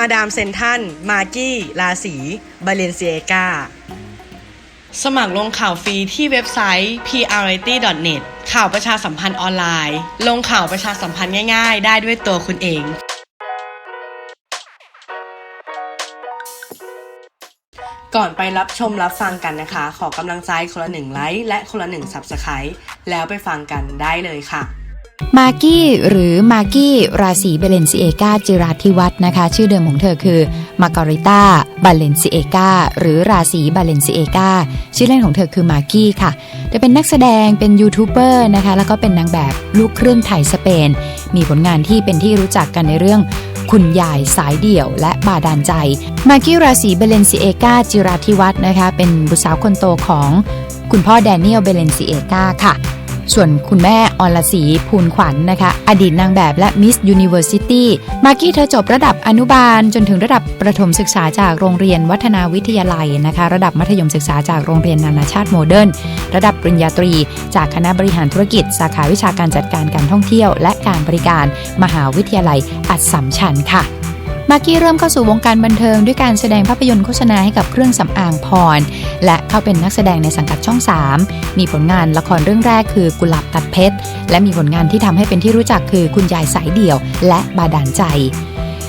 มาดามเซนทันมากี้ราศีบาเลนเซียกาสมัครลงข่าวฟรีที่เว็บไซต์ priority. net ข่าวประชาสัมพันธ์ออนไลน์ ลงข่าวประชาสัมพันธ์ง่ายๆ ได้ด้วยตัวคุณเองก่อนไปรับชมรับฟังกันนะคะ ขอกำลังใจคนละหนึ่งไลค์และคนละหนึ่ง Subscribe แล้วไปฟังกันได้เลยค่ะ มากี้หรือมากี้ราศีเบเลนซิเอกาจิราธิวัฒนะคะ ชื่อเดิมของเธอคือมาการิต้าบาเลนซิเอกาหรือราศีบาเลนซิเอกาชื่อเล่นของเธอคือมากี้ค่ะเธอเป็นนักแสดงเป็นยูทูบเบอร์นะคะ แล้วก็เป็นนางแบบลูกครึ่งไทยสเปน มีผลงานที่เป็นที่รู้จักกันในเรื่องคุณยายสายเดี่ยวและบาดาลใจ มากี้ราศีเบเลนซิเอกาจิราธิวัฒน์นะคะ เป็นบุตรสาวคนโตของคุณพ่อแดเนียลเบเลนซิเอกาค่ะ ส่วนคุณแม่อรศรีภูลขวัญนนะคะ อดีตนางแบบและมิสยูนิเวอร์ซิตี้มากกี้เธอจบระดับอนุบาล จนถึงระดับประถมศึกษาจากโรงเรียนวัฒนาวิทยาลัยนะคะ ระดับมัธยมศึกษาจากโรงเรียนนานาชาติโมเดิร์นระดับปริญญาตรี จากคณะบริหารธุรกิจ สาขาวิชาการจัดการการท่องเที่ยว และการบริการมหาวิทยาลัยอัสสัมชัญค่ะ มากกี้เริ่มเข้าสู่วงการบันเทิงด้วยการแสดงภาพยนตร์โฆษณาให้กับเครื่องสำอางพร และเข้าเป็นนักแสดงในสังกัดช่อง 3 มีผลงานละครเรื่องแรกคือกุหลาบตัดเพชร และมีผลงานที่ทำให้เป็นที่รู้จักคือคุณยายสายเดี่ยว และบาดาลใจ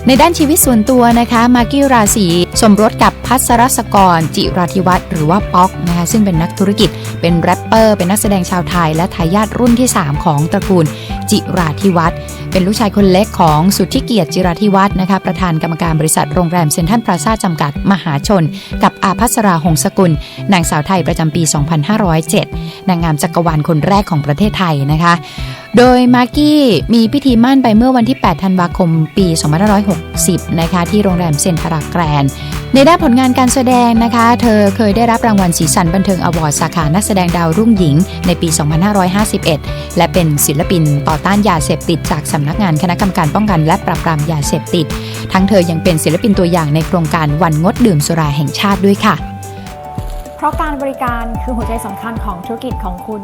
ในด้านชีวิตส่วนตัวนะคะมากกี้ราศีสมรสกับพัสรศกร จิราธิวัฒน์หรือว่าป๊อกนะคะซึ่งเป็นนักธุรกิจเป็นแรปเปอร์ เป็นนักแสดงชาวไทย และทายาทรุ่นที่ 3 ของตระกูล จิราธิวัฒน์เป็นลูกชายคนเล็กของสุทธิเกียรติจิราธิวัฒน์นะคะประธานกรรมการบริษัทโรงแรมเซ็นทรัลพลาซ่าจำกัดมหาชน กับอาพัสราหงสกุล นางสาวไทยประจำปี 2507 นางงามจักรวาลคนแรกของประเทศไทยนะคะ โดยมากกี้มีพิธีมั่นไปเมื่อวันที่ 8 ธันวาคม ปี 2560 นะคะที่โรงแรมเซนทราแกรนในด้านผลงานการแสดงนะคะ เธอเคยได้รับรางวัลสีสันบันเทิงอวอร์ดสาขานักแสดงดาวรุ่งหญิง ในปี 2551 และเป็นศิลปินต่อต้านยาเสพติดจากสำนักงานคณะกรรมการป้องกันและปราบปรามยาเสพติด ทั้งเธอยังเป็นศิลปินตัวอย่างในโครงการวันงดดื่มสุราแห่งชาติด้วยค่ะ เพราะการบริการคือหัวใจสำคัญของธุรกิจของคุณ